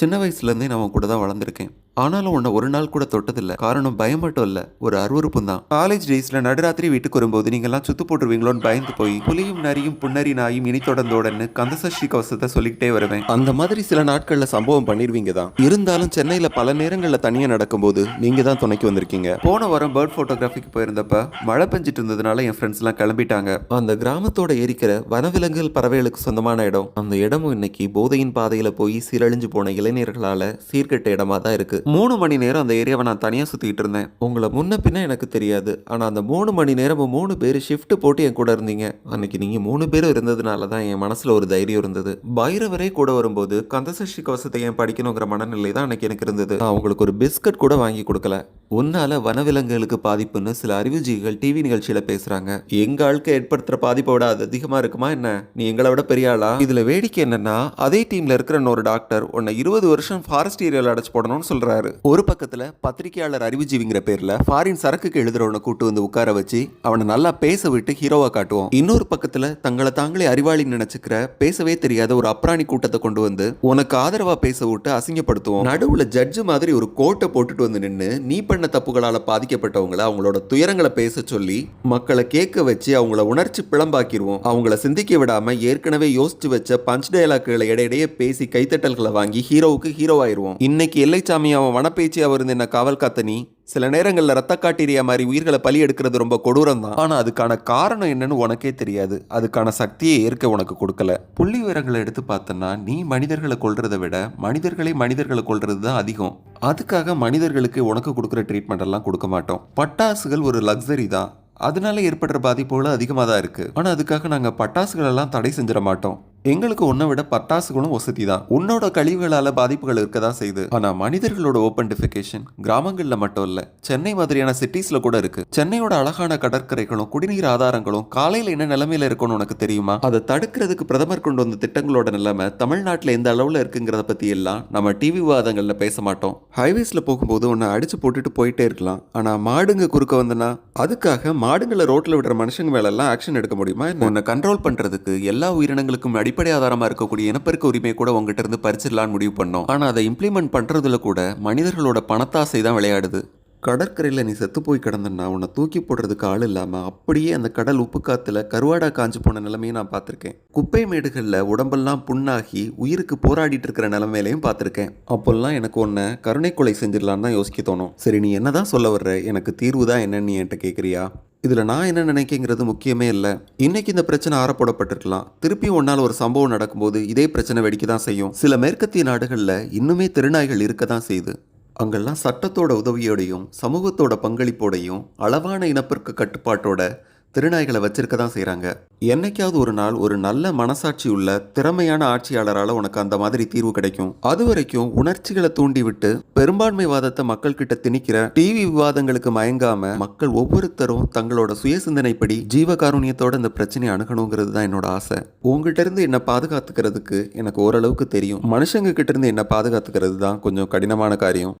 சின்ன வயசுலேருந்தே நான் கூட தான் வளர்ந்துருக்கேன். ஆனாலும் உன்னை ஒரு நாள் கூட தொட்டதில்ல. காரணம் பயம் மட்டும் இல்லை ஒரு அருவருப்பும் தான். காலேஜ் டேஸில் நடுராத்திரி வீட்டுக்கு வரும்போது நீங்கள்லாம் சுத்து போட்டுருவீங்களோன்னு பயந்து போய் புலியும் நரியும் புன்னரி நாயும் இனி தொடர்ந்தோடன்னு கந்தசஷ்டி கவசத்தை சொல்லிக்கிட்டே வருவேன். அந்த மாதிரி சில நாட்களில் சம்பவம் பண்ணிடுவீங்க தான். இருந்தாலும் சென்னையில் பல நேரங்களில் தனியாக நடக்கும்போது நீங்கள் தான் துணைக்கு வந்திருக்கீங்க. போன வாரம் பேர்ட் ஃபோட்டோகிராஃபிக்கு போயிருந்தப்ப மழை பெஞ்சிட்டு இருந்ததுனால என் ஃப்ரெண்ட்ஸ்லாம் கிளம்பிட்டாங்க. அந்த கிராமத்தோட ஏரிக்கிற வனவிலங்குகள் பறவைகளுக்கு சொந்தமான இடம். அந்த இடமும் இன்னைக்கு போதையின் பாதையில போய் சீரழிஞ்சு போன இளைஞர்களால சீர்கெட்ட இடமா தான் இருக்கு. மூணு மணி நேரம் அந்த ஏரியாவை நான் தனியாக சுற்றிக்கிட்டு இருந்தேன். உங்களை முன்ன பின்ன எனக்கு தெரியாது. ஆனால் அந்த மூணு மணி நேரமும் மூணு பேர் ஷிஃப்ட் போட்டு என் கூட இருந்தீங்க. அன்னைக்கு நீங்கள் மூணு பேரும் இருந்ததுனால தான் என் மனசில் ஒரு தைரியம் இருந்தது. பைரவரே கூட வரும்போது கந்தசஷ்டி கவசத்தை ஏன் படிக்கணுங்கிற மனநிலை தான் அன்னைக்கு எனக்கு இருந்தது. நான் உங்களுக்கு ஒரு பிஸ்கட் கூட வாங்கி கொடுக்கல. உன்னால வனவிலங்குகளுக்கு பாதிப்புன்னு சில அறிவுஜீவிகள் டிவி நிகழ்ச்சியில பேசுறாங்க. எங்க ஆளுக்கு ஏற்படுத்துற பாதிப்பை விட அது அதிகமா இருக்குமா என்ன? நீ எங்களை விட பெரிய ஆளா? இதுல வேடிக்கை என்னன்னா அதே டீம்ல இருக்கிற ஒரு டாக்டர் உன்னை இருபது வருஷம் ஃபாரஸ்ட் ஏரியாவில் அடைச்சு போடணும்னு சொல்றாரு. ஒரு பக்கத்துல பத்திரிகையாளர் அறிவுஜீவிங்கிற பேர்ல ஃபாரின் சரக்குக்கு எழுதுறவனை கூட்டு வந்து உட்கார வச்சு அவனை நல்லா பேச விட்டு ஹீரோவா காட்டுவோம். இன்னொரு பக்கத்துல தங்களை தாங்களே அறிவாளின்னு நினைச்சுக்கிற பேசவே தெரியாத ஒரு அப்ராணி கூட்டத்தை கொண்டு வந்து உனக்கு ஆதரவா பேச விட்டு அசிங்கப்படுத்துவோம். நடுவுல ஜட்ஜு மாதிரி ஒரு கோட்டை போட்டுட்டு வந்து நின்று நீ பண்ண தப்புகளால பாதிக்கப்பட்டவங்கள அவங்களோட துயரங்களை பேச சொல்லி மக்களை கேட்க வச்சு அவங்கள உணர்ச்சி பிளம்பாக்கிடுவோம் அவங்கள சிந்திக்க விடாம ஏற்கனவே யோசிச்சு வச்ச பஞ்ச் டயலாக்குகளை இடையிடையே பேசி கைத்தட்டல்களை வாங்கி ஹீரோவுக்கு ஹீரோ ஆயிடுவோம் இன்னைக்கு எல்லைச்சாமி அவன் வனப்பேச்சு அவர் என்ன காவல் காத்த சில நேரங்களில் ரத்த காட்டீரியா மாதிரி உயிர்களை பலி எடுக்கிறது ரொம்ப கொடூரம் தான். ஆனால் அதுக்கான காரணம் என்னன்னு உனக்கே தெரியாது. அதுக்கான சக்தியை ஏற்க உனக்கு கொடுக்கல. புள்ளி விவரங்களை எடுத்து பார்த்தோன்னா நீ மனிதர்களை கொல்றதை விட மனிதர்களை மனிதர்களை கொள்றது தான் அதிகம். அதுக்காக மனிதர்களுக்கு உனக்கு கொடுக்குற ட்ரீட்மெண்ட் எல்லாம் கொடுக்க மாட்டோம். பட்டாசுகள் ஒரு லக்ஸரி தான். அதனால ஏற்படுற பாதிப்புகளும் அதிகமாக தான் இருக்குது ஆனால் அதுக்காக நாங்கள் பட்டாசுகளெல்லாம் தடை செஞ்சிட மாட்டோம். எங்களுக்கு உன்னை விட பட்டாசுகளும் வசதி தான். உன்னோட கழிவுகளால பாதிப்புகள் இருக்க தான் செய்யுது ஆனா மனிதர்களோட ஓப்பன் டிஃபிகேஷன் கிராமங்கள்ல மட்டும் இல்ல சென்னை மாதிரியான சிட்டிஸ்ல கூட இருக்கு. சென்னையோட அழகான கடற்கரைகளும் குடிநீர் ஆதாரங்களும் காலையில என்ன நிலைமையில இருக்கும்னு உனக்கு தெரியுமா? அதை தடுக்கிறதுக்கு பிரதமர் கொண்டு வந்த திட்டங்களோட நிலைமை தமிழ்நாட்டுல எந்த அளவுல இருக்குங்கிறத பத்தி எல்லாம் நம்ம டிவி விவாதங்கள்ல பேச மாட்டோம். ஹைவேஸ்ல போகும்போது உன்னை அடிச்சு போட்டுட்டு போயிட்டே இருக்கலாம். ஆனா மாடுங்க குறுக்க வந்தனா அதுக்காக மாடுங்களை ரோட்ல விடுற மனுஷங்க மேல எல்லாம் ஆக்ஷன் எடுக்க முடியுமா? உன்னை கண்ட்ரோல் பண்றதுக்கு எல்லா உயிரினங்களுக்கும் அடிப்படை ஆதாரமா இருக்கக்கூடிய இனப்பெருக்க உரிமை கூட உங்ககிட்ட இருந்து பறிச்சிடலான்னு முடிவு பண்ணோம். ஆனா அதை இம்ப்ளிமெண்ட் பண்றதுல கூட மனிதர்களோட பணத்தாசை தான் விளையாடுது. கடற்கரையில் நீ செத்து போய் கிடந்தன்னா உன்னை தூக்கி போடுறதுக்கு ஆள் இல்லாமல் அப்படியே அந்த கடல் உப்பு காத்துல கருவாடா காஞ்சு போன நிலைமையை நான் பார்த்துருக்கேன். குப்பை மேடுகளில் உடம்பெல்லாம் புண்ணாகி உயிருக்கு போராடிட்டு இருக்கிற நிலைமையிலையும் பார்த்துருக்கேன். அப்போல்லாம் எனக்கு ஒன்றை கருணை கொலை செஞ்சிடலான்னு தான் யோசிக்க தோணும். சரி நீ என்னதான் சொல்ல வர்ற? எனக்கு தீர்வு தான் என்னன்னு நீ என்கிட்ட கேட்குறியா இதில் நான் என்ன நினைக்கிறேங்கிறது முக்கியமே இல்லை. இன்னைக்கு இந்த பிரச்சனை ஆரப்போடப்பட்டிருக்கலாம். திருப்பி ஒன்றால் ஒரு சம்பவம் நடக்கும்போது இதே பிரச்சனை வெடிக்க தான் செய்யும். சில மேற்கத்திய நாடுகளில் இன்னுமே திருநாய்கள் இருக்க தான் செய்யுது அங்கெல்லாம் சட்டத்தோட உதவியோடையும் சமூகத்தோட பங்களிப்போடையும் அளவான இனப்பெருக்க கட்டுப்பாட்டோட திருநாய்களை வச்சிருக்க தான் செய்கிறாங்க என்னைக்காவது ஒரு நாள் ஒரு நல்ல மனசாட்சி உள்ள திறமையான ஆட்சியாளரால் உனக்கு அந்த மாதிரி தீர்வு கிடைக்கும். அது வரைக்கும் உணர்ச்சிகளை தூண்டிவிட்டு பெரும்பான்மைவாதத்தை மக்கள் கிட்ட திணிக்கிற டிவி விவாதங்களுக்கு மயங்காம மக்கள் ஒவ்வொருத்தரும் தங்களோட சுய சிந்தனைப்படி ஜீவகாருண்யத்தோட இந்த பிரச்சனையை அணுகணுங்கிறது தான் என்னோட ஆசை. உங்ககிட்ட இருந்து என்னை பாதுகாத்துக்கிறதுக்கு எனக்கு ஓரளவுக்கு தெரியும். மனுஷங்க கிட்ட இருந்து என்னை பாதுகாத்துக்கிறது தான் கொஞ்சம் கடினமான காரியம்.